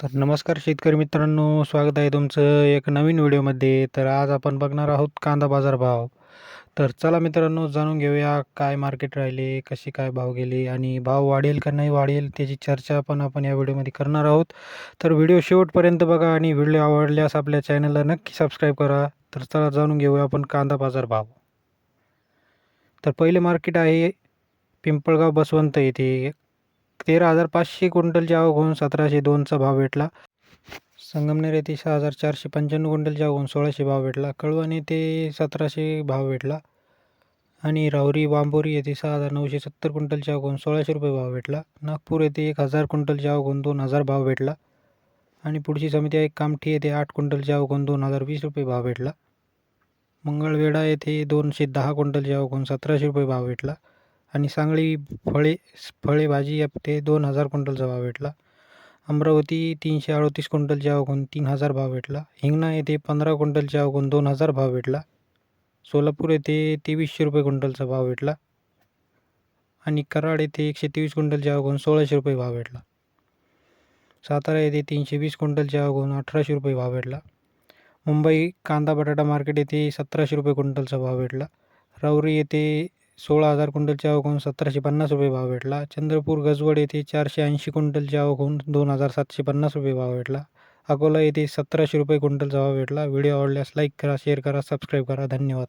तर नमस्कार शेतकरी मित्रांनो स्वागत आहे तुमचं एक नवीन व्हिडिओमध्ये. तर आज आपण बघणार आहोत कांदा बाजार भाव. तर चला मित्रांनो जाणून घेऊया काय मार्केट राहिले कशी काय भाव गेले आणि भाव वाढेल का नाही वाढेल त्याची चर्चा पण आपण या व्हिडिओमध्ये करणार आहोत. तर व्हिडिओ शेवटपर्यंत बघा आणि व्हिडिओ आवडल्यास आपल्या चॅनलला नक्की सबस्क्राईब करा. तर चला जाणून घेऊया आपण कांदा बाजार भाव. तर पहिले मार्केट आहे पिंपळगाव बसवंत येथे. तेरा हजार पाचशे क्विंटलची आवक होऊन सतराशे दोनचा भाव भेटला. संगमनेर येथे सहा हजार चारशे पंच्याण्णव क्विंटलची आवक होऊन सोळाशे भाव भेटला. कळवण येथे सतराशे भाव भेटला. आणि राहुरी वांबोरी येथे सहा हजार नऊशे सत्तर क्विंटलची आवक होऊन सोळाशे रुपये भाव भेटला. नागपूर येथे एक हजार क्विंटलची आवक होऊन दोन हजार भाव भेटला. आणि पुढची समिती आहे कामठी येथे आठ क्विंटलची आवक होऊन दोन हजार वीस रुपये भाव भेटला. मंगळवेढा येथे दोनशे दहा क्विंटलची आवक होऊन सतराशे रुपये भाव भेटला. आणि सांगली फळे फळे भाजी ते दोन हजार क्विंटलचा भाव भेटला. अमरावती तीनशे अडतीस क्विंटलच्या आवक तीन हजार भाव भेटला. हिंगणा येथे पंधरा क्विंटलच्या आवक दोन हजार भाव भेटला. सोलापूर येथे तेवीसशे रुपये क्विंटलचा भाव भेटला. आणि कराड येथे एकशे तेवीस क्विंटलच्या आवक सोळाशे रुपये भाव भेटला. सातारा येथे तीनशे वीस क्विंटलच्या आवक अठराशे रुपये भाव भेटला. मुंबई कांदा बटाटा मार्केट येथे सतराशे रुपये क्विंटलचा भाव भेटला. राऊरी येथे सोळा हजार क्विंटलच्या आवक सतराशे पन्नास रुपये भाव भेटला. चंद्रपूर गजवड येथे चारशे ऐंशी क्विंटलच्या आवक होऊन दोन हजार सातशे पन्नास रुपये भाव भेटला. अकोला येथे सतराशे रुपये क्विंटलचा भाव भेटला. व्हिडिओ आवडल्यास लाईक करा शेअर करा सबस्क्राईब करा. धन्यवाद.